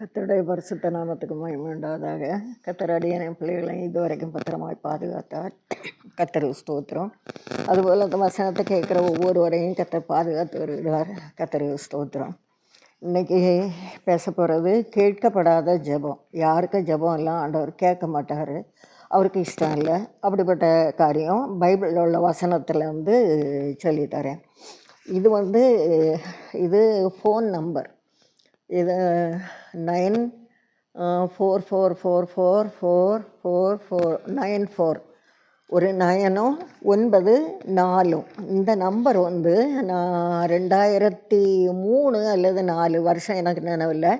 கத்தருடைய பரிசுத்த நாமத்துக்கு மகிமை கத்தரடியான என் பிள்ளைகளையும் இதுவரைக்கும் பத்திரமாய் பாதுகாத்தார். கத்தர் ஸ்தோத்திரம். அதுபோல் அந்த வசனத்தை கேட்குற ஒவ்வொருவரையும் கத்தர் பாதுகாத்து வருகிறார். கத்தர் ஸ்தோத்திரம். இன்றைக்கி பேச போகிறது கேட்கப்படாத ஜெபம். யாருக்கும் ஜெபம் எல்லாம் ஆண்டவர் கேட்க மாட்டார். அவருக்கு இஷ்டம் இல்லை. அப்படிப்பட்ட காரியம் பைபிளில் உள்ள வசனத்தில் வந்து சொல்லித்தரேன் இது வந்து இது ஃபோன் நம்பர் இது nine four four four four four four four nine four ஒரு நயனும் ஒன்பது நாலும். இந்த நம்பர் வந்து நான் ரெண்டாயிரத்தி மூணு அல்லது நாலு வருஷம் எனக்கு நினைவில்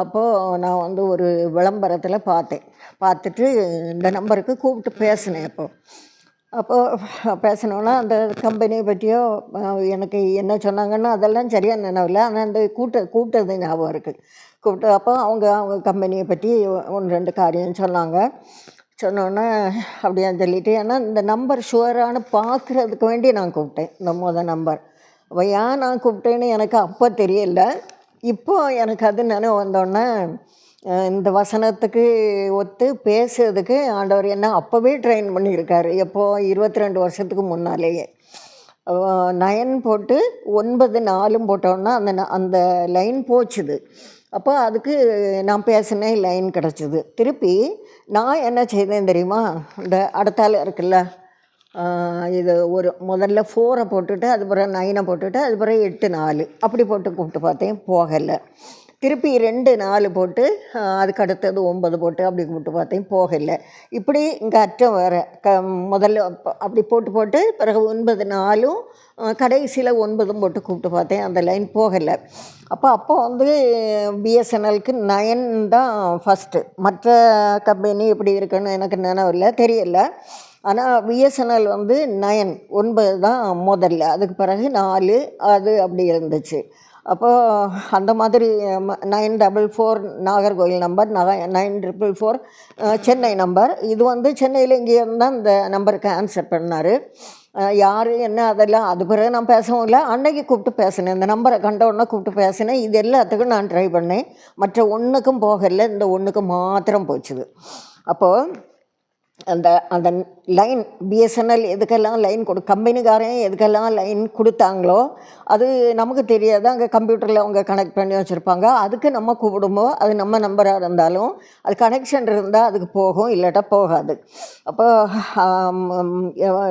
அப்போது நான் வந்து ஒரு விளம்பரத்தில் பார்த்தேன். பார்த்துட்டு இந்த நம்பருக்கு கூப்பிட்டு பேசினேன் அப்போது அப்போது பேசணுன்னா அந்த கம்பெனியை பற்றியோ எனக்கு என்ன சொன்னாங்கன்னு அதெல்லாம் சரியாக நினைவில் ஆனால் அந்த கூட்ட கூப்பிட்டது ஞாபகம் இருக்குது கூப்பிட்டு அப்போ அவங்க அவங்க கம்பெனியை பற்றி ஒன்று ரெண்டு காரியம் சொன்னாங்க. சொன்னோன்னே அப்படியான்னு சொல்லிட்டு ஏன்னா இந்த நம்பர் ஷுவரானு பார்க்குறதுக்கு வேண்டி நான் கூப்பிட்டேன் இந்த மொதல் நம்பர் அப்போ ஏன் நான் கூப்பிட்டேன்னு எனக்கு அப்போ தெரியல. இப்போ எனக்கு அது நினைவு வந்தோடனே இந்த வசனத்துக்கு ஒத்து பேசுறதுக்கு ஆண்டவர் என்ன அப்போவே ட்ரெயின் பண்ணியிருக்காரு. எப்போ? இருபத்தி ரெண்டு வருஷத்துக்கு முன்னாலேயே. நயன் போட்டு ஒன்பது நாலும் போட்டோன்னா அந்த ந- அந்த லைன் போச்சுது. அப்போ அதுக்கு நான் பேசினேன் லைன் கிடச்சிது. திருப்பி நான் என்ன செய்தேன் தெரியுமா? இந்த அடுத்தால இருக்குல்ல இது ஒரு முதல்ல ஃபோரை போட்டுட்டு அது பிறகு நைனை போட்டுட்டு அது பிறகு எட்டு நாலு. அப்படி போட்டு கூப்பிட்டு பார்த்தேன் போகலை. திருப்பி ரெண்டு நாலு போட்டு அதுக்கு அடுத்தது ஒன்பது போட்டு அப்படி கூப்பிட்டு பார்த்தேன் போகலை. இப்படி இங்கே அற்றம் வேறு க முதல்ல அப்படி போட்டு போட்டு பிறகு ஒன்பது நாலும் கடைசியில் ஒன்பதும் போட்டு கூப்பிட்டு பார்த்தேன் அந்த லைன் போகலை. அப்போ அப்போ வந்து பிஎஸ்என்எல்க்கு நயன் தான் ஃபஸ்ட்டு மற்ற கம்பெனி எப்படி இருக்குன்னு எனக்கு நினைவில்லை தெரியல. ஆனால் பிஎஸ்என்எல் வந்து நயன் ஒன்பது தான் முதல்ல. அதுக்கு பிறகு நாலு அது அப்படி இருந்துச்சு. அப்போது அந்த மாதிரி nine double four Nagercoil number nine triple four Chennai number இது வந்து சென்னையில் இங்கேருந்து இருந்தால் இந்த நம்பருக்கு ஆன்சர் பண்ணார். யார் என்ன அதெல்லாம் அது பிறகு நான் பேசவும் இல்லை. அன்னைக்கு கூப்பிட்டு பேசினேன். இந்த நம்பரை கண்ட உடனே கூப்பிட்டு பேசினேன். இது எல்லாத்துக்கும் நான் ட்ரை பண்ணேன். மற்ற ஒன்றுக்கும் போகலை. இந்த ஒன்றுக்கு மாத்திரம் போச்சுது. அப்போது அந்த அந்த லைன் பிஎஸ்என்எல் எதுக்கெல்லாம் லைன் கொடு கம்பெனிக்காரன் எதுக்கெல்லாம் லைன் கொடுத்தாங்களோ அது நமக்கு தெரியாது. அங்கே கம்ப்யூட்டரில் அவங்க கனெக்ட் பண்ணி வச்சுருப்பாங்க. அதுக்கு நம்ம கூப்பிடும்போது அது நம்ம நம்பராக இருந்தாலும் அது கனெக்ஷன் இருந்தால் அதுக்கு போகும் இல்லாட்டா போகாது. அப்போ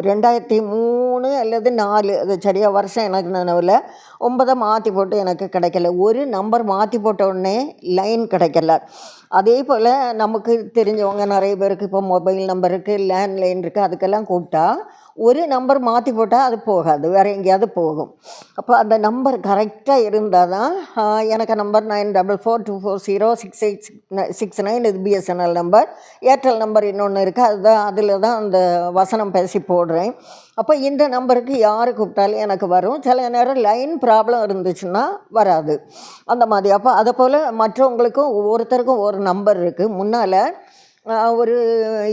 ரெண்டாயிரத்தி மூணு அல்லது நாலு அது சரியாக வருஷம் எனக்கு நினைவில் ஒன்பதை மாற்றி போட்டு எனக்கு கிடைக்கல. ஒரு நம்பர் மாற்றி போட்ட உடனே லைன் கிடைக்கல. அதே போல் நமக்கு தெரிஞ்சவங்க நிறைய பேருக்கு இப்போ மொபைல் நம்பர் இருக்குது லேண்ட்லைன் இருக்குது அதுக்கெல்லாம் கூப்பிட்டா ஒரு நம்பர் மாற்றி போட்டால் அது போகாது வேறு எங்கேயாவது போகும். அப்போ அந்த நம்பர் கரெக்டாக இருந்தால் தான் எனக்கு number nine double four two four zero six eight six nine இது பிஎஸ்என்எல் நம்பர் ஏர்டெல் நம்பர் இன்னொன்று இருக்குது அதுதான் அதில் தான் அந்த வசனம் பேசி போடுறேன். அப்போ இந்த நம்பருக்கு யார் கூப்பிட்டாலும் எனக்கு வரும். சில நேரம் லைன் ப்ராப்ளம் இருந்துச்சுன்னா வராது. அந்த மாதிரி. அப்போ அதை போல் மற்றவங்களுக்கும் ஒவ்வொருத்தருக்கும் ஒரு நம்பர் இருக்குது முன்னால் ஒரு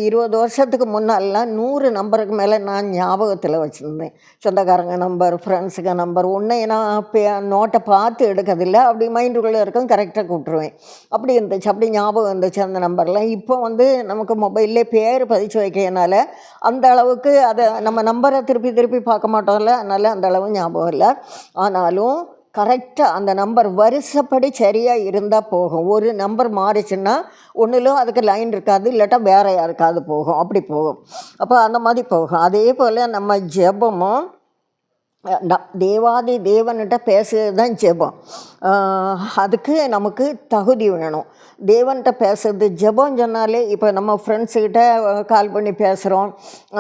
இருபது வருஷத்துக்கு முன்னாலெலாம் நூறு நம்பருக்கு மேலே நான் ஞாபகத்தில் வச்சுருந்தேன். சொந்தக்காரங்க நம்பர் ஃப்ரெண்ட்ஸுங்க நம்பர் ஒன்றை நான் பே நோட்டை பார்த்து எடுக்கிறதில்ல அப்படி மைண்டுக்குள்ளே இருக்கும் கரெக்டாக கூப்பிட்ருவேன் அப்படி இருந்துச்சு அப்படி ஞாபகம் இருந்துச்சு அந்த நம்பர்லாம். இப்போ வந்து நமக்கு மொபைல்லே பேர் பதிச்சு வைக்கிறதுனால அந்த அளவுக்கு அதை நம்ம நம்பரை திருப்பி திருப்பி பார்க்க மாட்டோம்ல அதனால் அந்த அளவு ஞாபகம் இல்லை. ஆனாலும் கரெக்டாக அந்த நம்பர் வருஷப்படி சரியாக இருந்தால் போகும். ஒரு நம்பர் மாறிச்சுன்னா ஒன்றிலும் அதுக்கு லைன் இருக்காது இல்லாட்டா வேறு யாருக்காவது போகும். அப்படி போகும். அப்போ அந்த மாதிரி போகும். அதே போல் நம்ம ஜெபமும் தேவாதி தேவன்கிட்ட பேசுறது தான் ஜெபம் அதுக்கு நமக்கு தகுதி வேணும். தேவன்கிட்ட பேசுறது ஜெபம் சொன்னாலே இப்போ நம்ம ஃப்ரெண்ட்ஸுக்கிட்ட கால் பண்ணி பேசுகிறோம்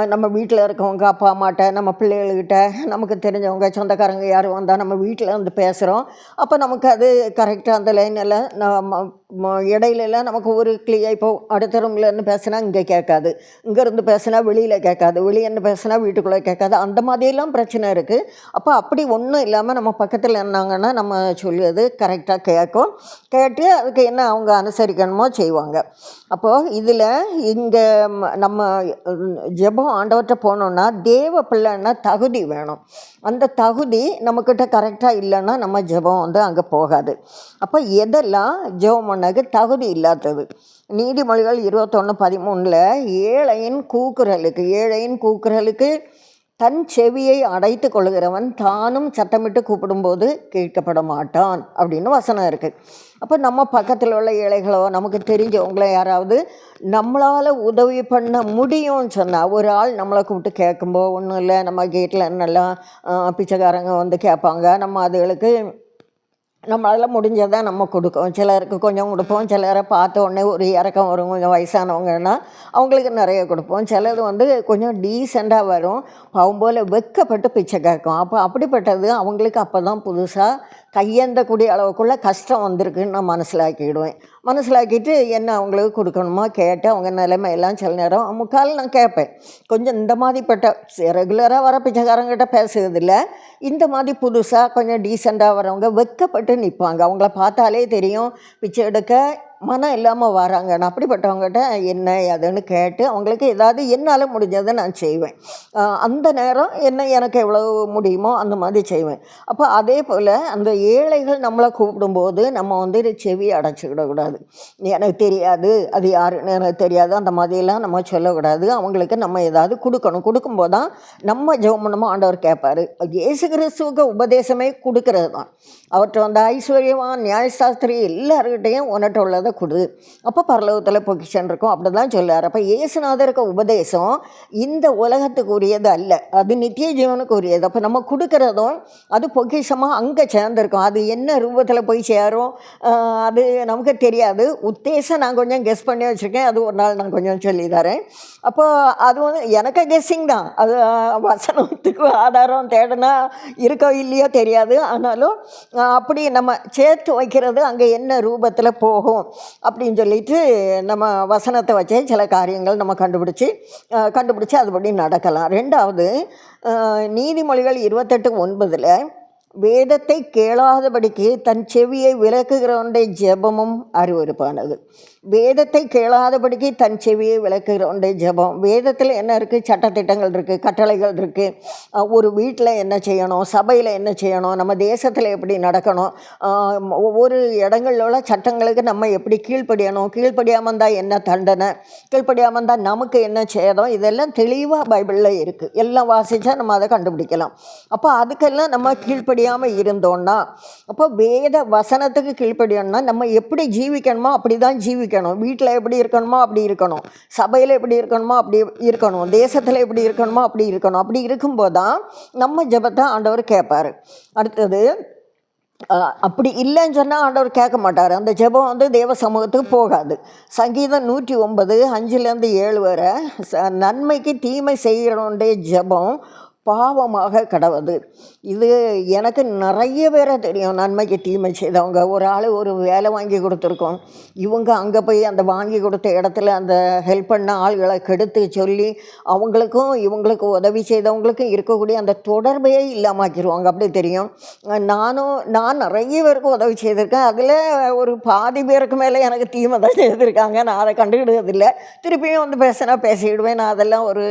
நம்ம வீட்டில் இருக்கவங்க அப்பா அம்மாட்ட நம்ம பிள்ளைகள்கிட்ட நமக்கு தெரிஞ்சவங்க சொந்தக்காரங்க யாரும் வந்தால் நம்ம வீட்டில் வந்து பேசுகிறோம் அப்போ நமக்கு அது கரெக்டாக அந்த லைனில் நம்ம ம- இடையிலலாம் நமக்கு ஒரு கிளியாக இப்போ அடுத்த ரூம்லேருந்து பேசுனா பேசினா இங்கே கேட்காது. இங்கேருந்து பேசினா வெளியில் கேட்காது. வெளியேருந்து பேசினா வீட்டுக்குள்ளே கேட்காது. அந்த மாதிரியெல்லாம் பிரச்சனை இருக்குது அப்போ அப்படி ஒன்றும் இல்லாமல் நம்ம பக்கத்தில் இருந்தாங்கன்னா நம்ம சொல்லுறது கரெக்டாக கேட்கும். கேட்டு அதுக்கு என்ன அவங்க அனுசரிக்கணுமோ செய்வாங்க. அப்போது இதில் இங்கே நம்ம ஜெபம் ஆண்டவர்கிட்ட போனோம்னா தேவ பிள்ளைன்னா தகுதி வேணும். அந்த தகுதி நம்மக்கிட்ட கரெக்டாக இல்லைன்னா நம்ம ஜெபம் வந்து அங்கே போகாது. அப்போ எதெல்லாம் ஜெபம் பண்ணக்கு தகுதி இல்லாதது? நீதிமொழிகள் இருபத்தொன்று பதிமூணில் ஏழையின் கூக்குரலுக்கு ஏழையின் கூக்குரலுக்கு தன் செவியை அடைத்து கொள்கிறவன் தானும் சத்தமிட்டு கூப்பிடும்போது கேட்கப்பட மாட்டான் அப்படின்னு வசனம் இருக்குது அப்போ நம்ம பக்கத்தில் உள்ள ஏழைகளோ நமக்கு தெரிஞ்சவங்களோ யாராவது நம்மளால் உதவி பண்ண முடியும்னு சொன்னால் ஒரு ஆள் நம்மளை கூப்பிட்டு கேட்கும்போ ஒன்றும் இல்லை நம்ம கேட்டில் நல்லா பிச்சைக்காரங்க வந்து கேட்பாங்க நம்ம அதுகளுக்கு நம்மளால் முடிஞ்சதை நம்ம கொடுக்கும். சிலருக்கு கொஞ்சம் கொடுப்போம் சிலரை பார்த்த உடனே ஒரு இறக்கம் வரும். கொஞ்சம் வயசானவங்கன்னா அவங்களுக்கு நிறைய கொடுப்போம். சிலது வந்து கொஞ்சம் டீசெண்டாக வரும். அவங்க போல் வெக்கப்பட்டு பிச்சை கேட்கும். அப்போ அப்படிப்பட்டது அவங்களுக்கு அப்போ தான் புதுசாக கையேந்தக்கூடிய அளவுக்குள்ளே கஷ்டம் வந்திருக்குன்னு நான் மனசிலாக்கிடுவேன். மனசிலாக்கிட்டு என்ன அவங்களுக்கு கொடுக்கணுமா கேட்டு அவங்க நிலைமையெல்லாம் சில நேரம் முக்கால் நான் கேட்பேன். கொஞ்சம் இந்த மாதிரிப்பட்ட ரெகுலராக வர பிச்சைக்காரங்கிட்ட பேசுறதில்ல. இந்த மாதிரி புதுசாக கொஞ்சம் டீசெண்டாக வரவங்க வெக்கப்பட்டு நிற்பாங்க அவங்கள பார்த்தாலே தெரியும். பிச்சை எடுக்க மனம் இல்லாமல் வராங்க. நான் அப்படிப்பட்டவங்ககிட்ட என்ன அதுன்னு கேட்டு அவங்களுக்கு ஏதாவது என்னால் முடிஞ்சதை நான் செய்வேன். அந்த நேரம் என்ன எனக்கு எவ்வளோ முடியுமோ அந்த மாதிரி செய்வேன். அப்போ அதே போல் அந்த ஏழைகள் நம்மளை கூப்பிடும்போது நம்ம வந்து செவி அடைச்சிக்கிடக்கூடாது எனக்கு தெரியாது அது யாருன்னு எனக்கு தெரியாது அந்த மாதிரிலாம் நம்ம சொல்லக்கூடாது. அவங்களுக்கு நம்ம ஏதாவது கொடுக்கணும். கொடுக்கும்போது தான் நம்ம ஜெபம் ஆண்டவர் கேட்பாரு. இயேசு கிறிஸ்துவுக்கு உபதேசமே கொடுக்கறது தான். அவற்றை வந்து ஐஸ்வர்யவான் நியாயசாஸ்திரி எல்லாருக்கிட்டையும் உன்னிட்ட உள்ளது கொடு. அப்போ பரலோகத்தில் பொக்கிஷன் இருக்கும் அப்படி தான் சொல்லார் அப்போ இயேசுநாதருக்கு உபதேசம் இந்த உலகத்துக்கு உரியது அல்ல. அது நித்திய ஜீவனுக்கு உரியது அப்போ நம்ம கொடுக்குறதும் அது பொக்கிஷமாக அங்கே சேர்ந்துருக்கும். அது என்ன ரூபத்தில் போய் சேரும்? அது நமக்கு தெரியாது. உத்தேசம் நான் கொஞ்சம் கெஸ் பண்ணி வச்சுருக்கேன். அது ஒரு நாள் நான் கொஞ்சம் சொல்லி தரேன். அப்போ அது வந்து எனக்கு கெஸ்ஸிங் தான். அது வசனத்துக்கு ஆதாரம் தேடினா இருக்கோ இல்லையோ தெரியாது. ஆனாலும் அப்படி நம்ம சேர்த்து வைக்கிறது அங்கே என்ன ரூபத்தில் போகும்? அப்படின்னு சொல்லிட்டு நம்ம வசனத்தை வச்சே சில காரியங்கள் நம்ம கண்டுபிடிச்சி கண்டுபிடிச்சி அதுபடி நடக்கலாம். ரெண்டாவது நீதிமொழிகள் இருபத்தெட்டு ஒன்பதில் வேதத்தை கேளாதபடிக்கு தன் செவியை விளக்குகிறவனுடைய ஜெபமும் அருவருப்பானது. வேதத்தை கேளாதபடிக்கு தன் செவியை விளக்குகிறோண்டு ஜெபம். வேதத்தில் என்ன இருக்குது சட்டத்திட்டங்கள் இருக்குது கட்டளைகள் இருக்குது ஒரு வீட்டில் என்ன செய்யணும்? சபையில் என்ன செய்யணும்? நம்ம தேசத்தில் எப்படி நடக்கணும்? ஒவ்வொரு இடங்களில் உள்ள சட்டங்களுக்கு நம்ம எப்படி கீழ்ப்படியணும்? கீழ்ப்படியாமல் இருந்தால் என்ன தண்டனை? கீழ்ப்படியாமல் இருந்தால் நமக்கு என்ன சேதம்? இதெல்லாம் தெளிவாக பைபிளில் இருக்குது எல்லாம் வாசித்தா நம்ம அதை கண்டுபிடிக்கலாம். அப்போ அதுக்கெல்லாம் நம்ம கீழ்ப்படியாமல் இருந்தோன்னா அப்போ வேத வசனத்துக்கு கீழ்ப்படியணும்னா நம்ம எப்படி ஜீவிக்கணுமோ அப்படி தான் ஜீவிக்கணும். வீட்டில் எப்படி இருக்கணுமோ அப்படி இருக்கணும். சபையில் எப்படி இருக்கணுமோ அப்படி இருக்கணும். தேசத்தில் எப்படி இருக்கணுமோ அப்படி இருக்கணும். அப்படி இருக்கும்போது தான் நம்ம ஜெபத்தை ஆண்டவர் கேட்பார். அடுத்தது அப்படி இல்லைன்னு சொன்னால் ஆண்டவர் கேட்க மாட்டார். அந்த ஜெபம் வந்து தேவ சமூகத்துக்கு போகாது. சங்கீதம் நூற்றி ஒன்பது அஞ்சுலேருந்து ஏழு வரை ச- நன்மைக்கு தீமை செய்கிறவனுடைய ஜெபம் பாவமாக கடவுது இது எனக்கு நிறைய பேரை தெரியும். நன்மைக்கு தீமை செய்தவங்க. ஒரு ஆள் ஒரு வேலை வாங்கி கொடுத்துருக்கோம். இவங்க அங்கே போய் அந்த வாங்கி கொடுத்த இடத்துல அந்த ஹெல்ப் பண்ண ஆள்களை கெடுத்து சொல்லி அவங்களுக்கும் இவங்களுக்கு உதவி செய்தவங்களுக்கும் இருக்கக்கூடிய அந்த தொடர்பையே இல்லாமாக்கிடுவாங்க அப்படி தெரியும். நானும் நான் நிறைய பேருக்கு உதவி செய்திருக்கேன். அதில் ஒரு பாதி பேருக்கு மேலே எனக்கு தீமை தான் செய்திருக்காங்க. நான் அதை கண்டுக்கிடுறதில்லை திருப்பியும் வந்து பேசினா பேசிவிடுவேன் நான் அதெல்லாம் ஒரு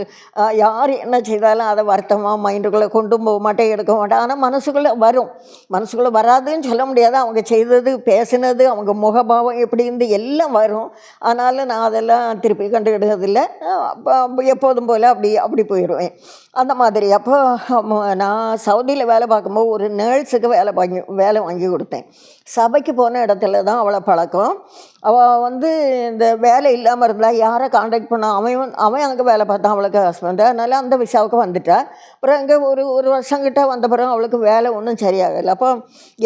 யார் என்ன செய்தாலும் அதை வருத்தம் வருத்தமாக மைண்டுக்குள்ளே கொண்டும் போக மாட்டேன் எடுக்க மாட்டேன். ஆனால் மனசுக்குள்ளே வரும். மனசுக்குள்ளே வராதுன்னு சொல்ல முடியாது. அவங்க செய்தது பேசினது அவங்க முகபாவம் எப்படி இருந்து எல்லாம் வரும். ஆனாலும் நான் அதெல்லாம் திருப்பி கண்டுக்கிட்டதில்லை. அப்போ எப்போதும் போல் அப்படி அப்படி போயிடுவேன். அந்த மாதிரி. அப்போ நான் சவுதியில் வேலை பார்க்கும்போது ஒரு நேர்ஸுக்கு வேலை வாங்கி வேலை வாங்கி கொடுத்தேன். சபைக்கு போன இடத்துல தான் அவளை பழக்கம். அவள் வந்து இந்த வேலை இல்லாமல் இருந்தா யாரை காண்டாக்ட் பண்ணால் அவன் அவன் அங்கே வேலை பார்த்தான் அவளுக்கு ஹஸ்பண்டு அதனால் அந்த விசாவுக்கு வந்துட்டா. அப்புறம் அங்கே ஒரு ஒரு வருஷங்கிட்ட வந்த பிறகு அவளுக்கு வேலை ஒன்றும் சரியாகலை. அப்போ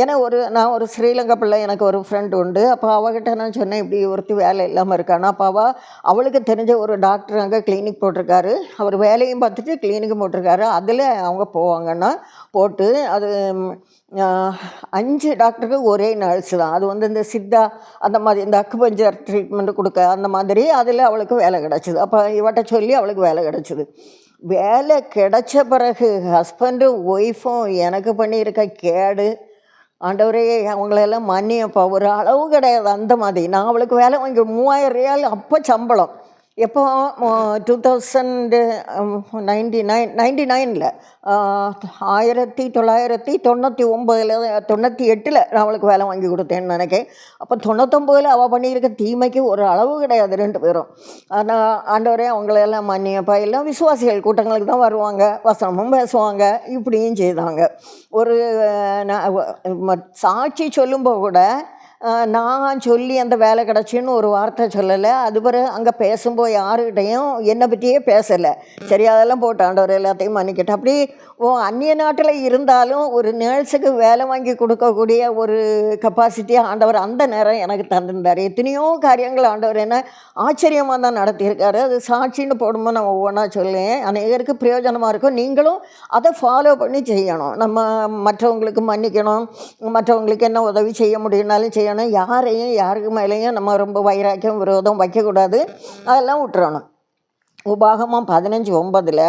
ஏன்னா ஒரு நான் ஒரு ஸ்ரீலங்கா பிள்ளை எனக்கு ஒரு ஃப்ரெண்ட் உண்டு. அப்போ அவகிட்ட நான் சொன்னேன் இப்படி ஒருத்தி வேலை இல்லாமல் இருக்கானா? அப்போ அவள் அவளுக்கு தெரிஞ்ச ஒரு டாக்டர் அங்கே கிளினிக் போட்டிருக்காரு. அவர் வேலையும் பார்த்துட்டு போட்டிருக்காரு. அதில் அவங்க போவாங்கன்னா போட்டு அது அஞ்சு டாக்டருக்கு ஒரே நர்ஸ் தான். அது வந்து இந்த சித்தா அந்த மாதிரி இந்த அக்குபஞ்சர் ட்ரீட்மெண்ட் கொடுக்க அந்த மாதிரி அதில் அவளுக்கு வேலை கிடச்சிது. அப்போ இவட்ட சொல்லி அவளுக்கு வேலை கிடச்சிது. வேலை கிடைச்ச பிறகு ஹஸ்பண்டும் ஒய்ஃபும் எனக்கு பண்ணியிருக்க கேடு ஆண்டவரே அவங்களெல்லாம் மன்னியப்பா. ஒரு அளவு கிடையாது அந்த மாதிரி. நான் அவளுக்கு வேலை வாங்கி மூவாயிரம் ரியால் அப்போ சம்பளம். எப்போ two thousand ninety nine ninety நைனில் ஆயிரத்தி தொள்ளாயிரத்தி தொண்ணூற்றி ஒம்பதில் தொண்ணூற்றி எட்டில் நான் அவளுக்கு வேலை வாங்கி கொடுத்தேன்னு நினைக்கிறேன். அப்போ தொண்ணூத்தொம்பதில் அவள் பண்ணியிருக்க தீமைக்கு ஒரு அளவு கிடையாது ரெண்டு பேரும். ஆனால் ஆண்டவரே அவங்களெல்லாம் மன்னியப்பா. எல்லாம் விசுவாசிகள் கூட்டங்களுக்கு தான் வருவாங்க. வசனமும் பேசுவாங்க. இப்படியும் செய்தாங்க. ஒரு நான் சாட்சி சொல்லும்போது கூட நான் சொல்லி அந்த வேலை கிடச்சின்னு ஒரு வார்த்தை சொல்லலை. அது பிறகு அங்கே பேசும்போது யாருக்கிட்டையும் என்னை பற்றியே பேசலை. சரி அதெல்லாம் போட்டு ஆண்டவர் எல்லாத்தையும் மன்னிக்கிட்டு அப்படி ஓ அந்நிய நாட்டில் இருந்தாலும் ஒரு நேர்ஸுக்கு வேலை வாங்கி கொடுக்கக்கூடிய ஒரு கெப்பாசிட்டியை ஆண்டவர் அந்த நேரம் எனக்கு தந்திருந்தார். எத்தனையோ காரியங்கள் ஆண்டவர் என்ன ஆச்சரியமாக தான் நடத்தியிருக்காரு. அது சாட்சின்னு போடும்போது நான் ஒவ்வொன்றா சொல்லேன் அநேகருக்கு பிரயோஜனமாக இருக்கும். நீங்களும் அதை ஃபாலோ பண்ணி செய்யணும். நம்ம மற்றவங்களுக்கு மன்னிக்கணும். மற்றவங்களுக்கு என்ன உதவி செய்ய முடியும்னாலும் செய்ய செய்யணும் யாரையும் யாருக்கு மேலேயும் நம்ம ரொம்ப வைராக்கியம் விரோதம் வைக்கக்கூடாது. அதெல்லாம் விட்டுறணும். உபாகமம் பதினஞ்சு ஒன்பதில்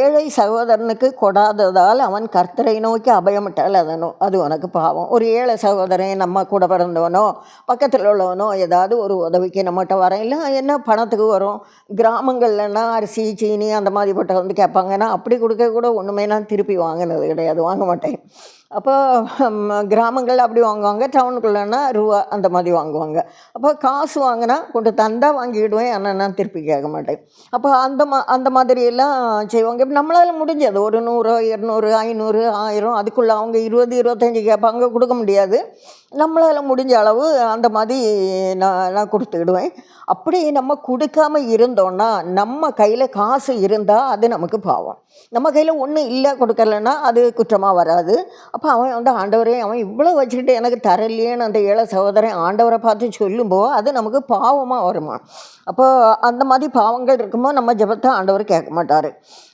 ஏழை சகோதரனுக்கு கொடாததால் அவன் கர்த்தரை நோக்கி அபயமிட்டால் அதனோ அது உனக்கு பாவம். ஒரு ஏழை சகோதரன் நம்ம கூட பிறந்தவனோ பக்கத்தில் உள்ளவனோ ஏதாவது ஒரு உதவிக்கு நம்மகிட்ட வரேன். இல்லை என்ன பணத்துக்கு வரும்? கிராமங்கள்லன்னா அரிசி சீனி அந்த மாதிரி பட்ட வந்து கேட்பாங்கன்னா அப்படி கொடுக்க கூட ஒன்றுமே நான் திருப்பி வாங்கினது கிடையாது. வாங்க மாட்டேன். அப்போ கிராமங்களில் அப்படி வாங்குவாங்க டவுனுக்குள்ளனா ரூபா அந்த மாதிரி வாங்குவாங்க. அப்போ காசு வாங்கினா கொண்டு தந்தால் வாங்கிடுவேன் ஆனால் நான் திருப்பி கேட்க மாட்டேன். அப்போ அந்த மா அந்த மாதிரியெல்லாம் செய்வாங்க. இப்போ நம்மளால் முடிஞ்சது ஒரு நூறு இரநூறு ஐநூறு ஆயிரம் அதுக்குள்ளே அவங்க இருபது இருபத்தஞ்சி கேட்பாங்க கொடுக்க முடியாது. நம்மளால் முடிஞ்ச அளவு அந்த மாதிரி நான் நான் கொடுத்துக்கிடுவேன் அப்படி நம்ம கொடுக்காம இருந்தோன்னா நம்ம கையில் காசு இருந்தால் அது நமக்கு பாவம். நம்ம கையில் ஒன்றும் இல்லை கொடுக்கலன்னா அது குற்றமாக வராது. அப்போ அவன் வந்து ஆண்டவரே அவன் இவ்வளோ வச்சுக்கிட்டு எனக்கு தரலையேன்னு அந்த ஏழை சகோதரன் ஆண்டவரை பார்த்து சொல்லும்போது அது நமக்கு பாவமாக வருமா அப்போ அந்த மாதிரி பாவங்கள் இருக்கும்போது நம்ம ஜபத்தை ஆண்டவர் கேட்க மாட்டார்.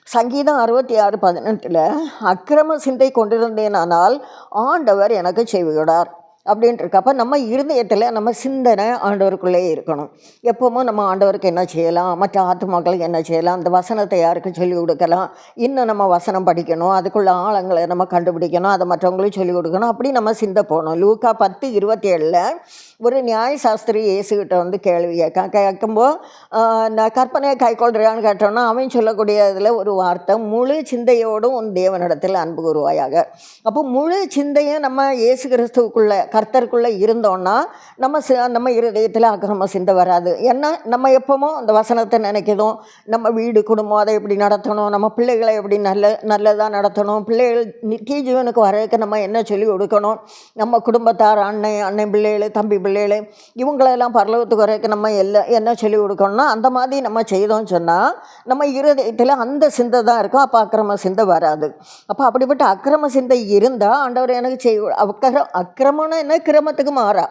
சங்கீதம் அறுபத்தி ஆறு பதினெட்டில் அக்கிரம சிந்தை கொண்டிருந்தேனானால் ஆண்டவர் எனக்கு செய்விடார் அப்படின்ட்டு நம்ம இருதயத்தில் நம்ம சிந்தனை ஆண்டவருக்குள்ளே இருக்கணும். எப்போவும் நம்ம ஆண்டவருக்கு என்ன செய்யலாம்? மற்ற ஆத்மாக்களுக்கு என்ன செய்யலாம்? அந்த வசனத்தை யாருக்கு சொல்லிக் கொடுக்கலாம்? இன்னும் நம்ம வசனம் படிக்கணும். அதுக்குள்ள ஆழங்களை நம்ம கண்டுபிடிக்கணும். அதை மற்றவங்களுக்கு சொல்லிக் கொடுக்கணும். அப்படி நம்ம சிந்தை போகணும். லூக்கா பத்து இருபத்தி ஏழில் ஒரு நியாய சாஸ்திரி இயேசுகிட்ட வந்து கேள்வி கேட்க. கேட்கும்போது நான் கற்பனையை கைக்கொள்றியான்னு கேட்டோன்னா அவன் சொல்லக்கூடிய இதில் ஒரு வார்த்தை முழு சிந்தையோடும் உன் தேவனிடத்தில் அன்பு கூறுவாயாக. அப்போ முழு சிந்தையும் நம்ம இயேசு கிறிஸ்துவுக்குள்ளே கர்த்தருக்குள்ளே இருந்தோன்னா நம்ம சி நம்ம இருதயத்தில் அக்கிரம சிந்தை வராது. ஏன்னா நம்ம எப்போவும் அந்த வசனத்தை நினைக்கிறோம். நம்ம வீடு குடும்பம் அதை எப்படி நடத்தணும்? நம்ம பிள்ளைகளை எப்படி நல்ல நல்லதாக நடத்தணும்? பிள்ளைகள் நித்திய ஜீவனுக்கு வரதுக்கு நம்ம என்ன சொல்லி கொடுக்கணும்? நம்ம குடும்பத்தார் அண்ணன் அண்ணன் பிள்ளைகள் தம்பி பிள்ளைகள் இவங்களெல்லாம் பரலோகத்துக்கு வரதுக்கு நம்ம எல்லாம் என்ன சொல்லி கொடுக்கணும்னா அந்த மாதிரி நம்ம செய்தோம்னு சொன்னால் நம்ம இருதயத்தில் அந்த சிந்தை தான் இருக்கும். அப்போ அக்கிரம சிந்தை வராது. அப்போ அப்படிப்பட்ட அக்கிரம சிந்தை இருந்தால் ஆண்டவர் எனக்கு செய் அக்கர அக்கிரமம்னா என்ன கிரமத்துக்கு மாறா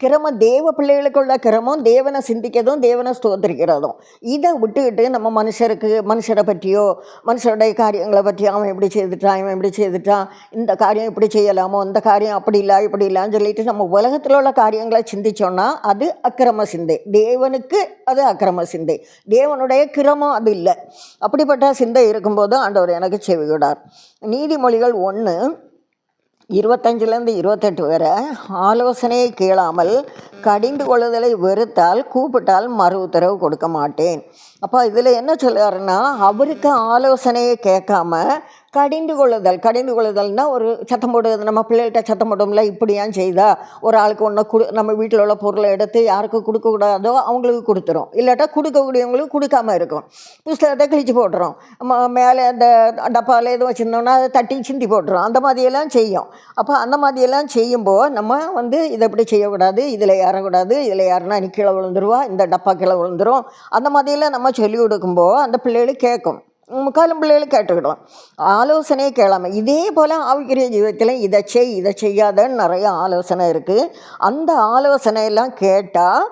கிரம தேவ பிள்ளைகளுக்குள்ள கிரமம் தேவனை சிந்திக்கிறதும் தேவனை ஸ்தோத்திரிக்கிறதும் இதை விட்டுக்கிட்டு நம்ம மனுஷருக்கு மனுஷரை பற்றியோ மனுஷருடைய காரியங்களை பற்றி அவன் இப்படி செய்துட்டான் இவன் இப்படி செய்துட்டான் இந்த காரியம் இப்படி செய்யலாமோ இந்த காரியம் அப்படி இல்லை இப்படி இல்லைன்னு சொல்லிட்டு நம்ம உலகத்தில் உள்ள காரியங்களை சிந்திச்சோன்னா அது அக்கிரம சிந்தை தேவனுக்கு அது அக்கிரம சிந்தை தேவனுடைய கிரமம் அது இல்லை அப்படிப்பட்ட சிந்தை இருக்கும்போது ஆண்டவர் எனக்கு செவிவிடார் நீதிமொழிகள் ஒன்று இருபத்தஞ்சிலேருந்து இருபத்தெட்டு வரை ஆலோசனையை கேளாமல் கடிந்து கொள்ளுதலை வெறுத்தால் கூப்பிட்டால் மறு உத்தரவு கொடுக்க மாட்டேன். அப்போ இதில் என்ன சொல்லுறாருன்னா அவருக்கு ஆலோசனையை கேட்காம கடிந்து கொள்ளுதல். கடிந்து கொள்ளுதல்னா ஒரு சத்தம் போடுறது நம்ம பிள்ளைகள்கிட்ட சத்தம் போட்டோம்ல இப்படியான் செய்தா ஒரு ஆளுக்கு ஒன்று கொடு நம்ம வீட்டில் உள்ள பொருளை எடுத்து யாருக்கு கொடுக்கக்கூடாதோ அவங்களுக்கு கொடுத்துரும். இல்லாட்டா கொடுக்கக்கூடியவங்களுக்கு கொடுக்காம இருக்கும். புஸ்தகத்தை கிழிச்சு போட்டுரும். ம- மேலே அந்த டப்பாவில் எதுவும் வச்சுருந்தோம்னா அதை தட்டி சிந்தி போட்டுரும். அந்த மாதிரியெல்லாம் செய்யும். அப்போ அந்த மாதிரியெல்லாம் செய்யும்போது நம்ம வந்து இதை இப்படி செய்யக்கூடாது இதில் ஏறக்கூடாது இதில் யாருன்னா நீ கீழே விழுந்துருவா இந்த டப்பா கீழே விழுந்துரும். அந்த மாதிரியெல்லாம் நம்ம சொல்லி கொடுக்கும்போது அந்த பிள்ளைகளுக்கு கேட்கும். முக்காலும் பிள்ளைகளை கேட்டுக்கிடலாம் ஆலோசனையே கேளாம. இதே போல் ஆவிக்கிரிய ஜீவத்தில் இதை செய் இதை செய்யாதன்னு நிறைய ஆலோசனை இருக்குது அந்த ஆலோசனையெல்லாம் கேட்டால்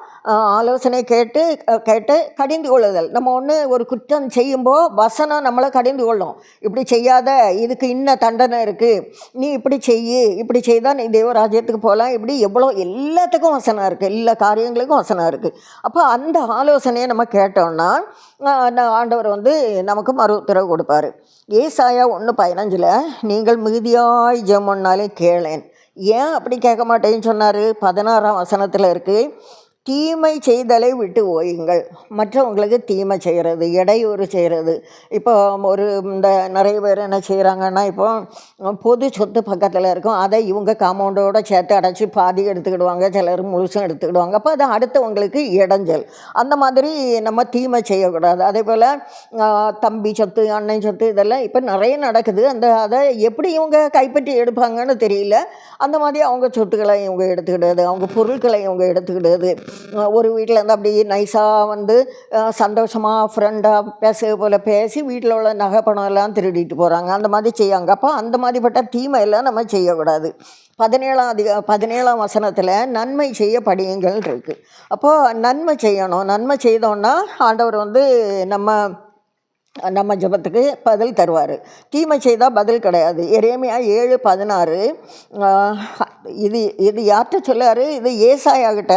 ஆலோசனை கேட்டு கேட்டு கடிந்து கொள்ளுதல். நம்ம ஒன்று ஒரு குற்றம் செய்யும்போது வசனம் நம்மளை கடிந்து கொள்ளும். இப்படி செய்யாத இதுக்கு இன்ன தண்டனை இருக்குது நீ இப்படி செய்யு இப்படி செய்தால் நீ தேவராஜ்யத்துக்கு போகலாம் இப்படி எவ்வளோ எல்லாத்துக்கும் வசனம் இருக்குது எல்லா காரியங்களுக்கும் வசனம் இருக்குது அப்போ அந்த ஆலோசனையை நம்ம கேட்டோம்னா ஆண்டவர் வந்து நமக்கு மறு உத்தரவு கொடுப்பாரு. ஏசாயா ஒன்று பதினஞ்சில் நீங்கள் மிகுதியாய் ஜெபம் பண்ணாலே கேளேன். ஏன் அப்படி கேட்க மாட்டேன்னு சொன்னார்? பதினாறாம் வசனத்தில் இருக்குது தீமை செய்தலை விட்டு ஓயுங்கள். மற்றவங்களுக்கு தீமை செய்கிறது இடையூறு செய்கிறது இப்போ ஒரு இந்த நிறைய பேர் என்ன செய்கிறாங்கன்னா இப்போ பொது சொத்து பக்கத்தில் இருக்கும். அதை இவங்க காம்பவுண்டோடு சேர்த்து அடைச்சி பாதி எடுத்துக்கிடுவாங்க சிலர் முழுசும் எடுத்துக்கிடுவாங்க. அப்போ அது அடுத்தவங்களுக்கு இடைஞ்சல். அந்த மாதிரி நம்ம தீமை செய்யக்கூடாது. அதே போல் தம்பி சொத்து அண்ணன் சொத்து இதெல்லாம் இப்போ நிறைய நடக்குது. அந்த அதை எப்படி இவங்க கைப்பற்றி எடுப்பாங்கன்னு தெரியல. அந்த மாதிரி அவங்க சொத்துக்களை இவங்க எடுத்துக்கிடுறது அவங்க பொருட்களை இவங்க எடுத்துக்கிடுறது. ஒரு வீட்டில் இருந்து அப்படி நைஸாக வந்து சந்தோஷமாக ஃப்ரெண்டாக பேச போல் பேசி வீட்டில் உள்ள நகை பணம் எல்லாம் திருடிட்டு போகிறாங்க அந்த மாதிரி செய்யாங்க அப்போ அந்த மாதிரிப்பட்ட தீமையெல்லாம் நம்ம செய்யக்கூடாது. பதினேழாம் அதிக பதினேழாம் வசனத்தில் நன்மை செய்ய படியுங்கள் இருக்குது அப்போது நன்மை செய்யணும். நன்மை செய்தோன்னா ஆண்டவர் வந்து நம்ம நம்ம ஜெபத்துக்கு பதில் தருவார். தீமை செய்தால் பதில் கிடையாது. எரேமியா ஏழு பதினாறு இது இது யார்கிட்ட சொல்லாரு? இது ஏசாயாகிட்ட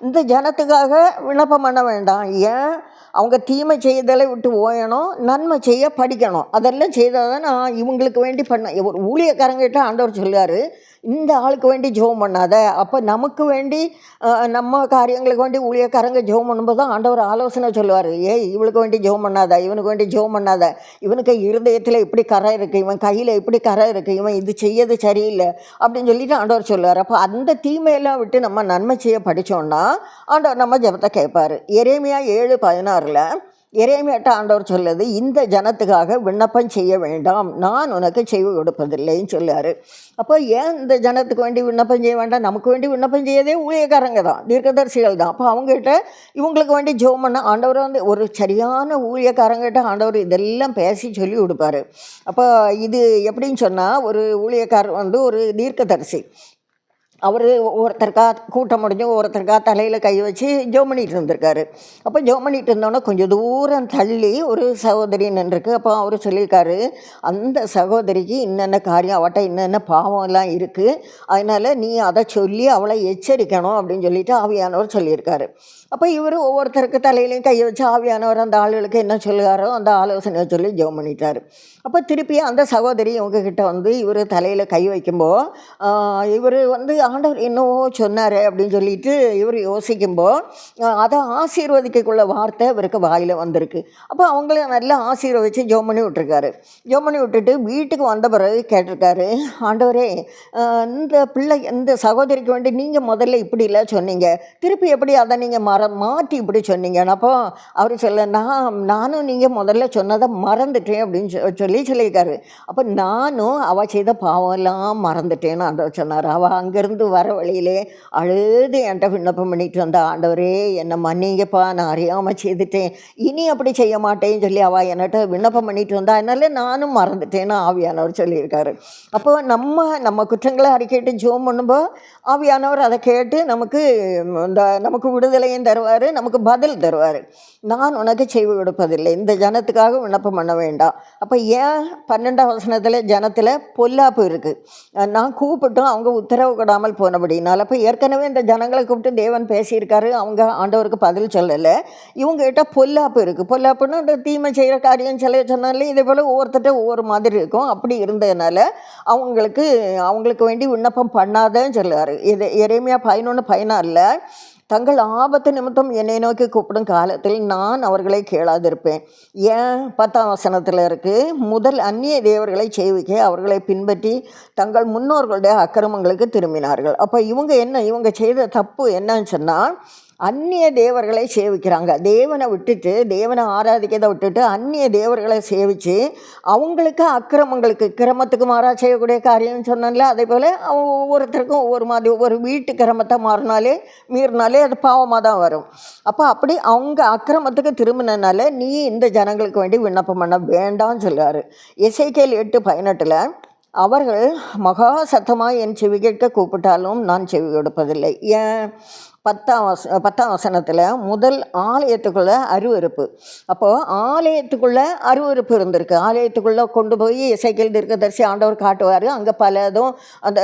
இந்த ஜனத்துக்காக விண்ணப்பம் பண்ண வேண்டாம். ஏன்? அவங்க தீமை செய்தலை விட்டு ஓயணும் நன்மை செய்ய படிக்கணும். அதெல்லாம் செய்தால் தான் நான் இவங்களுக்கு வேண்டி பண்ண. ஒரு ஊழியக்காரங்கிட்ட ஆண்டவர் சொல்லார் இந்த ஆளுக்கு வேண்டி ஜோம் பண்ணாத. அப்போ நமக்கு வேண்டி நம்ம காரியங்களுக்கு வேண்டி ஊழியக்காரங்க ஜோம் பண்ணும்போது தான் ஆண்டவர் ஆலோசனை சொல்லுவார். ஏய் இவளுக்கு வேண்டி ஜோம் பண்ணாத இவனுக்கு வேண்டி ஜோம் பண்ணாத. இவனுக்கு இருதயத்தில் இப்படி கரை இருக்குது இவன் கையில் இப்படி கரை இருக்குது இவன் இது செய்யது சரியில்லை அப்படின்னு சொல்லிட்டு ஆண்டவர் சொல்லுவார். அப்போ அந்த தீமையெல்லாம் விட்டு நம்ம நன்மை செய்ய படித்தோன்னா ஆண்டவர் நம்ம ஜெபத்தை கேட்பார். எரேமியா ஏழு பதினாறில் எரேமியாட்ட ஆண்டவர் சொல்லுது இந்த ஜனத்துக்காக விண்ணப்பம் செய்ய வேண்டாம். நான் உனக்கு செய்வு கொடுப்பதில்லைன்னு சொல்லார் அப்போ ஏன் இந்த ஜனத்துக்கு வேண்டி விண்ணப்பம் செய்ய வேண்டாம்? நமக்கு வேண்டி விண்ணப்பம் செய்யதே ஊழியக்காரங்க தான் தீர்க்கதரிசிகள் தான். அப்போ அவங்ககிட்ட இவங்களுக்கு வேண்டி ஜெபம் பண்ண ஆண்டவர் வந்து ஒரு சரியான ஊழியக்காரங்கிட்ட ஆண்டவர் இதெல்லாம் பேசி சொல்லி கொடுப்பாரு. அப்போ இது எப்படின்னு சொன்னால் ஒரு ஊழியக்காரர் வந்து ஒரு தீர்க்கதரிசி. அவர் ஒருத்தருக்கா கூட்டம் முடிஞ்சு ஒருத்தருக்கா தலையில் கை வச்சு ஜோம் பண்ணிட்டு இருந்திருக்காரு. அப்போ ஜோம் பண்ணிட்டு இருந்தோன்னே கொஞ்சம் தூரம் தள்ளி ஒரு சகோதரி நின்றுருக்கு. அப்போ அவர் சொல்லியிருக்காரு அந்த சகோதரிக்கு என்னென்ன காரியம்? அவட்ட இன்னென்ன பாவம்லாம் இருக்குது அதனால் நீ அதை சொல்லி அவளை எச்சரிக்கணும் அப்படின்னு சொல்லிட்டு ஆவியானவர் சொல்லியிருக்காரு. அப்போ இவர் ஒவ்வொருத்தருக்கு தலையிலையும் கையை வச்சு ஆவியானவர் அந்த ஆளுகளுக்கு என்ன சொல்லுகாரோ அந்த ஆலோசனையை சொல்லி ஜோம் பண்ணிட்டார். அப்போ திருப்பி அந்த சகோதரி இவங்க கிட்ட வந்து இவர் தலையில் கை வைக்கும்போது இவர் வந்து ஆண்டவர் என்னவோ சொன்னார் அப்படின்னு சொல்லிட்டு இவர் யோசிக்கும்போது அதை ஆசீர்வதிக்கக்குள்ள வார்த்தை இவருக்கு வாயில் வந்திருக்கு. அப்போ அவங்கள நல்லா ஆசீர்வதிச்சு ஜோம் பண்ணி விட்டுருக்காரு. ஜோம் பண்ணி விட்டுட்டு வீட்டுக்கு வந்த பிறகு கேட்டிருக்காரு ஆண்டவரே இந்த பிள்ளை இந்த சகோதரிக்கு வேண்டி நீங்கள் முதல்ல இப்படி இல்லை சொன்னீங்க. திருப்பி எப்படி அதை நீங்கள் மற மாற்றி இப்படி சொன்னீங்க? அப்போ அவர் சொல்ல நான் நானும் நீங்கள் முதல்ல சொன்னதை மறந்துட்டேன் அப்படின்னு சொல்லி சொல்லியிருக்காரு. அப்போ நானும் அவள் செய்த பாவம் எல்லாம் மறந்துட்டேன்னு ஆண்டவர் சொன்னார். அவள் அங்கேருந்து வர வழியிலே அழுது என்கிட்ட விண்ணப்பம் பண்ணிட்டு வந்த ஆண்டவரே என்னை மன்னிங்கப்பா நான் அறியாமல் செய்துட்டேன். இனி அப்படி செய்ய மாட்டேன்னு சொல்லி அவள் என்கிட்ட விண்ணப்பம் பண்ணிட்டு வந்தா அதனால நானும் மறந்துட்டேன்னு ஆவியானவர் சொல்லியிருக்காரு. அப்போ நம்ம நம்ம குற்றங்களை அறிக்கையிட்டு ஜோம் பண்ணும்போது ஆவியானவர் அதை கேட்டு நமக்கு இந்த நமக்கு விடுதலையும் தருவார் நமக்கு பதில் தருவார். நான் உனக்கு செய்வு கொடுப்பதில்லை இந்த ஜனத்துக்காக விண்ணப்பம் பண்ண வேண்டாம். அப்போ ஏன் பன்னெண்டாம் வசனத்தில் ஜனத்தில் பொல்லாப்பு இருக்குது நான் கூப்பிட்டும் அவங்க உத்தரவு கொடாமல் போனபடினால அப்போ ஏற்கனவே இந்த ஜனங்களை கூப்பிட்டு தேவன் பேசியிருக்காரு. அவங்க ஆண்டவருக்கு பதில் சொல்லலை. இவங்ககிட்ட பொல்லாப்பு இருக்குது பொல்லாப்புன்னு இந்த தீமை செய்கிற காரியம் சில சொன்னாலே இதே போல் ஒவ்வொருத்தட்ட ஒவ்வொரு மாதிரி இருக்கும். அப்படி இருந்ததுனால அவங்களுக்கு அவங்களுக்கு வேண்டி விண்ணப்பம் பண்ணாதேன்னு சொல்லுவார். இது எரேமியா பதினொன்று இல்லை தங்கள் ஆபத்து நிமித்தம் என்னை நோக்கி கூப்பிடும் காலத்தில் நான் அவர்களை கேளாதிருப்பேன். ஏன்? பத்தாம் வசனத்தில் இருக்குது முதல் அந்நிய தேவர்களை செய்விக்க அவர்களை பின்பற்றி தங்கள் முன்னோர்களுடைய அக்கிரமங்களுக்கு திரும்பினார்கள். அப்போ இவங்க என்ன? இவங்க செய்த தப்பு என்னன்னு சொன்னால் அந்நிய தேவர்களை சேவிக்கிறாங்க. தேவனை விட்டுட்டு தேவனை ஆராதிக்கதை விட்டுட்டு அந்நிய தேவர்களை சேவித்து அவங்களுக்கு அக்கிரமங்களுக்கு கிரமத்துக்கு மாறாக செய்யக்கூடிய காரியம்னு சொன்னால அதே போல் அவங்க ஒவ்வொருத்தருக்கும் ஒவ்வொரு மாதிரி ஒவ்வொரு வீட்டு கிரமத்தை மாறினாலே மீறினாலே அது பாவமாக தான் வரும். அப்போ அப்படி அவங்க அக்கிரமத்துக்கு திரும்பினனால நீ இந்த ஜனங்களுக்கு வேண்டி விண்ணப்பம் பண்ண வேண்டாம்னு சொல்லுவார் எஸ்ஐகேல் எட்டு பதினெட்டில் அவர்கள் மகா சத்தமாக என் செவி கேட்க கூப்பிட்டாலும் நான் செவி கொடுப்பதில்லை. ஏன்? பத்தாம் வச பத்தாம் வசனத்தில் முதல் ஆலயத்துக்குள்ளே அருவருப்பு. அப்போது ஆலயத்துக்குள்ளே அருவருப்பு இருந்திருக்கு. ஆலயத்துக்குள்ளே கொண்டு போய் இசைக்கல் தீர்க்கதரிசி ஆண்டவர் காட்டுவார். அங்கே பலதும் அந்த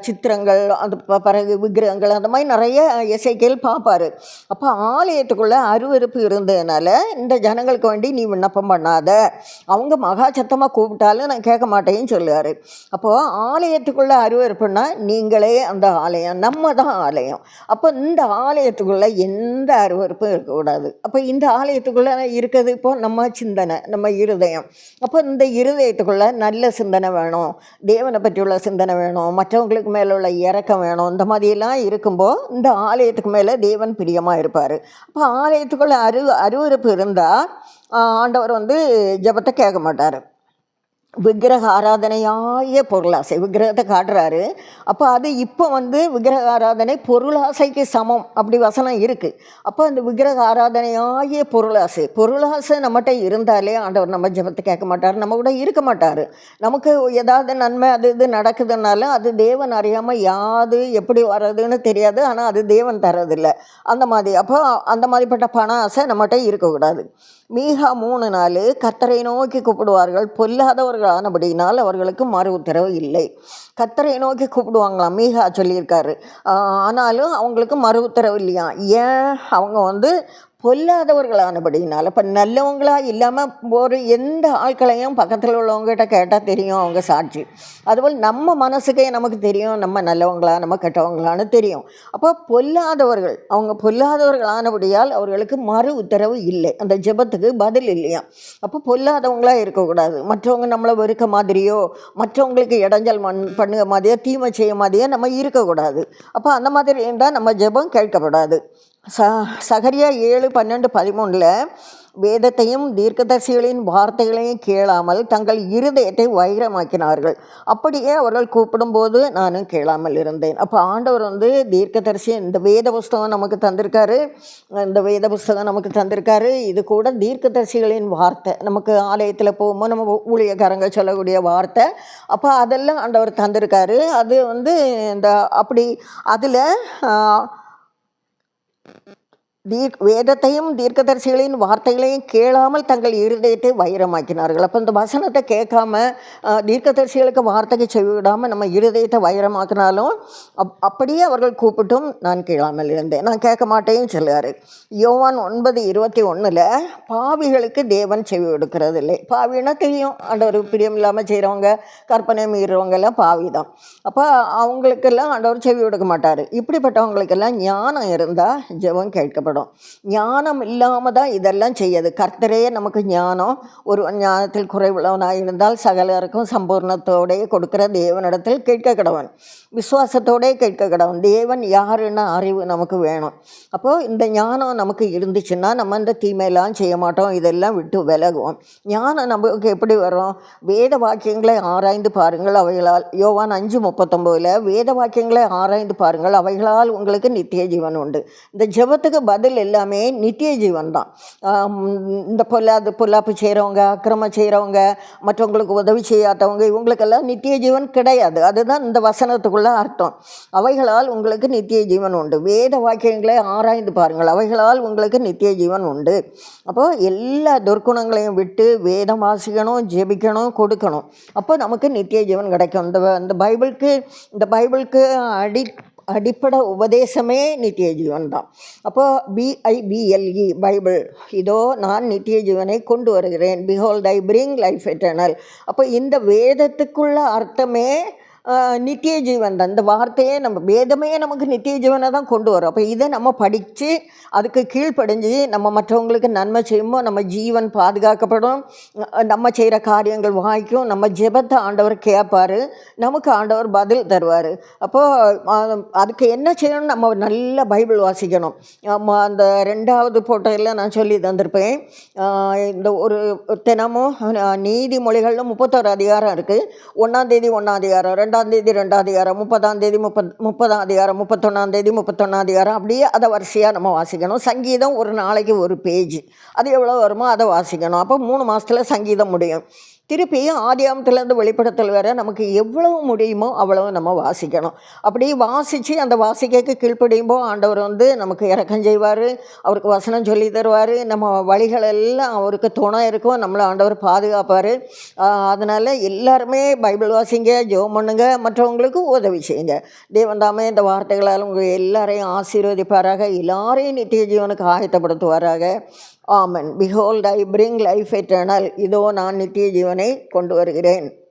சித்திரங்கள் அந்த ப- பிறகு விக்கிரகங்கள் அந்த மாதிரி நிறைய இசைக்கல் பார்ப்பாரு அப்போ ஆலயத்துக்குள்ளே அருவருப்பு இருந்ததுனால இந்த ஜனங்களுக்கு வேண்டி நீ விண்ணப்பம் பண்ணாத. அவங்க மகா சத்தமாக கூப்பிட்டாலும் நான் கேட்க மாட்டேன்னு சொல்லுவார். அப்போது ஆலயத்துக்குள்ளே அருவருப்புன்னா நீங்களே அந்த ஆலயம் நம்ம தான் ஆலயம். அப்போ இந்த ஆலயத்துக்குள்ளே எந்த அருவருப்பும் இருக்கக்கூடாது. அப்போ இந்த ஆலயத்துக்குள்ளே இருக்கிறது இப்போ நம்ம சிந்தனை நம்ம இருதயம். அப்போ இந்த இருதயத்துக்குள்ளே நல்ல சிந்தனை வேணும் தேவனை பற்றியுள்ள சிந்தனை வேணும் மற்றவங்களுக்கு மேலே உள்ள இறக்கம் வேணும் இந்த மாதிரியெல்லாம் இருக்கும்போது இந்த ஆலயத்துக்கு மேலே தேவன் பிரியமாக இருப்பார். அப்போ ஆலயத்துக்குள்ளே அரு அருவருப்பு இருந்தால் ஆண்டவர் வந்து ஜெபத்தை கேட்க மாட்டார். விக்கிரக ஆராதனையாய பொருளாசை. விக்கிரகத்தை காட்டுறாரு. அப்போ அது இப்போ வந்து விக்கிரக ஆராதனை பொருளாசைக்கு சமம். அப்படி வசனம் இருக்குது அப்போ அந்த விக்கிரக ஆராதனையாய பொருளாசை. பொருளாசை நம்மகிட்ட இருந்தாலே ஆண்டவர் நம்ம ஜெபத்தை கேட்க மாட்டார். நம்ம கூட இருக்க மாட்டார். நமக்கு ஏதாவது நன்மை அது இது நடக்குதுனால அது தேவன் அறியாமல் யாது எப்படி வர்றதுன்னு தெரியாது. ஆனால் அது தேவன் தரதில்லை அந்த மாதிரி. அப்போ அந்த மாதிரிப்பட்ட பண ஆசை நம்மகிட்ட இருக்கக்கூடாது. மீகா மூணு நாள் கத்தரை நோக்கி கூப்பிடுவார்கள். பொல்லாதவர்களானபடியினால் அவர்களுக்கு மறு உத்தரவு இல்லை. கத்தரை நோக்கி கூப்பிடுவாங்களாம் மீகா சொல்லியிருக்காரு. ஆனாலும் அவங்களுக்கு மறு உத்தரவு இல்லையா? ஏன்? அவங்க வந்து பொல்லாதவர்களானபடினால இப்போ நல்லவங்களா இல்லாமல் ஒரு எந்த ஆட்களையும் பக்கத்தில் உள்ளவங்ககிட்ட கேட்டால் தெரியும் அவங்க சாட்சி. அதுபோல் நம்ம மனசுக்கே நமக்கு தெரியும் நம்ம நல்லவங்களா நம்ம கெட்டவங்களான்னு தெரியும். அப்போ பொல்லாதவர்கள் அவங்க பொல்லாதவர்களானபடியால் அவர்களுக்கு மறு உத்தரவு இல்லை. அந்த ஜெபத்துக்கு பதில் இல்லையா? அப்போ பொல்லாதவங்களா இருக்கக்கூடாது. மற்றவங்க நம்மளை வெறுக்க மாதிரியோ மற்றவங்களுக்கு இடைஞ்சல் மண் பண்ணுற மாதிரியோ தீமை செய்ய மாதிரியோ நம்ம இருக்கக்கூடாது. அப்போ அந்த மாதிரி இருந்தால் நம்ம ஜெபம் கேட்கப்படாது. ச சகரியா ஏழு பன்னெண்டு பதிமூணில் வேதத்தையும் தீர்க்கதரிசிகளின் வார்த்தைகளையும் கேளாமல் தங்கள் இருதயத்தை வைரமாக்கினார்கள். அப்படியே அவர்கள் கூப்பிடும்போது நானும் கேளாமல் இருந்தேன். அப்போ ஆண்டவர் வந்து தீர்க்கதரிசி இந்த வேத புஸ்தகம் நமக்கு தந்திருக்காரு. இந்த வேத புஸ்தகம் நமக்கு தந்திருக்காரு. இது கூட தீர்க்கதரிசிகளின் வார்த்தை. நமக்கு ஆலயத்தில் போகும்போது நம்ம ஊழியக்காரங்க சொல்லக்கூடிய வார்த்தை. அப்போ அதெல்லாம் ஆண்டவர் தந்திருக்காரு. அது வந்து இந்த அப்படி அதில் Thank you. தீர் வேதத்தையும் தீர்க்கதரிசிகளின் வார்த்தைகளையும் கேளாமல் தங்கள் இருதயத்தை வைரமாக்கினார்கள். அப்போ இந்த வசனத்தை கேட்காம தீர்க்கதரிசிகளுக்கு வார்த்தைக்கு செவிவிடாமல் நம்ம இருதயத்தை வைரமாக்கினாலும் அப் அப்படியே அவர்கள் கூப்பிட்டும் நான் கேளாமல் இருந்தேன். நான் கேட்க மாட்டேன்னு சொல்லுவார். யோவான் ஒன்பது இருபத்தி ஒன்றில் பாவிகளுக்கு தேவன் செவி கொடுக்கறது இல்லை பாவின்னா தெரியும். ஆண்டவர் பிரியம் இல்லாமல் செய்கிறவங்க கற்பனை மீறுறவங்க எல்லாம் பாவி தான். அப்போ அவங்களுக்கெல்லாம் ஆண்டவர் செவி கொடுக்க மாட்டார். இப்படிப்பட்டவங்களுக்கெல்லாம் ஞானம் இருந்தால் ஜெபம் கேட்கப்படும். ஞானம் இல்லாமல் தான் இதெல்லாம் செய்யாது. கர்த்தரே நமக்கு ஞானம். ஒரு ஞானத்தில் குறைவுள்ளவனாக இருந்தால் சகலருக்கும் சம்பூர்ணத்தோடையே கொடுக்கிற தேவனிடத்தில் கேட்க கடவன் விசுவாசத்தோடையே கேட்க கடவன் தேவன் யாருன்னு அறிவு நமக்கு வேணும். அப்போது இந்த ஞானம் நமக்கு இருந்துச்சுன்னா நம்ம இந்த தீமையெல்லாம் செய்ய மாட்டோம். இதெல்லாம் விட்டு விலகுவோம். ஞானம் நமக்கு எப்படி வரும்? வேத வாக்கியங்களை ஆராய்ந்து பாருங்கள். அவைகளால் யோவான் அஞ்சு முப்பத்தொம்போதில் வேத வாக்கியங்களை ஆராய்ந்து பாருங்கள். அவைகளால் உங்களுக்கு நித்திய ஜீவன் உண்டு. இந்த ஜெபத்துக்கு பதில் எல்லாமே நித்திய ஜீவன் தான் இந்த இந்த பொல்லாது பொல்லாப்பு செய்கிறவங்க அக்கிரமம் செய்கிறவங்க மற்றவங்களுக்கு உதவி செய்யாதவங்க இவங்களுக்கெல்லாம் நித்திய ஜீவன் கிடையாது. அதுதான் இந்த வசனத்துக்குள்ள அர்த்தம். அவைகளால் உங்களுக்கு நித்திய ஜீவன் உண்டு. வேத வாக்கியங்களை ஆராய்ந்து பாருங்கள். அவைகளால் உங்களுக்கு நித்திய ஜீவன் உண்டு. அப்போ எல்லா துர்க்குணங்களையும் விட்டு வேதம் வாசிக்கணும் ஜெபிக்கணும் கொடுக்கணும். அப்போ நமக்கு நித்திய ஜீவன் கிடைக்கும். இந்த இந்த பைபிளுக்கு இந்த பைபிளுக்கு அடி அடிப்படை உபதேசமே நித்திய ஜீவன் தான். அப்போ பிஐபிஎல்இ பைபிள் இதோ நான் நித்திய ஜீவனை கொண்டு வருகிறேன். Behold I bring life eternal அப்போ இந்த வேதத்துக்குள்ள அர்த்தமே நித்திய ஜீவன் தான் இந்த வார்த்தையே நம்ம வேதமே நமக்கு நித்திய ஜீவனை தான் கொண்டு வரும் அப்போ இதை நம்ம படித்து அதுக்கு கீழ்ப்படிஞ்சு நம்ம மற்றவங்களுக்கு நன்மை செய்யுமோ நம்ம ஜீவன் பாதுகாக்கப்படும் நம்ம செய்கிற காரியங்கள் வாய்க்கும் நம்ம ஜெபத்தை ஆண்டவர் கேட்பார் நமக்கு ஆண்டவர் பதில் தருவார் அப்போது அதுக்கு என்ன செய்யணும் நம்ம நல்ல பைபிள் வாசிக்கணும் நம்ம அந்த ரெண்டாவது போட்டோவில் நான் சொல்லி தந்திருப்பேன் இந்த ஒரு தினமும் நீதிமொழிகளில் முப்பத்தோரு அதிகாரம் இருக்குது ஒன்றாந்தேதி ஒன்றாம் அதிகாரம் ரெண்டு ரெண்டாம் அதிகாரம் முப்பதாம் தேதி முப்பத் முப்பதாம் அதிகாரம் முப்பத்தொன்னாம் தேதி முப்பத்தொன்னாம் அதிகாரம் அப்படியே அதை வரிசையாக நம்ம வாசிக்கணும். சங்கீதம் ஒரு நாளைக்கு ஒரு பேஜ் அது எவ்வளோ வருமோ அதை வாசிக்கணும். அப்போ மூணு மாதத்தில் சங்கீதம் முடியும். திருப்பியும் ஆதியாமத்துலேருந்து வெளிப்படுத்தல் வர நமக்கு எவ்வளவு முடியுமோ அவ்வளவு நம்ம வாசிக்கணும். அப்படி வாசித்து அந்த வாசிக்கைக்கு கீழ்ப்படியும்போ ஆண்டவர் வந்து நமக்கு இறக்கம் செய்வார் அவருக்கு வசனம் சொல்லி தருவார் நம்ம வழிகள் எல்லாம் அவருக்கு துணை இருக்கும் நம்மளை ஆண்டவர் பாதுகாப்பார். அதனால் எல்லாருமே பைபிள் வாசிங்க ஜோ பண்ணுங்க மற்றவங்களுக்கு உதவி செய்யுங்க. தேவந்தாமே இந்த வார்த்தைகளால் உங்கள் எல்லாரையும் ஆசீர்வதிப்பாராக எல்லாரையும் நித்திய ஜீவனுக்கு ஆயத்தப்படுத்துவாராக. Amen. Behold I bring life eternal. இதோ நான் நித்திய ஜீவனை கொண்டு வருகிறேன்.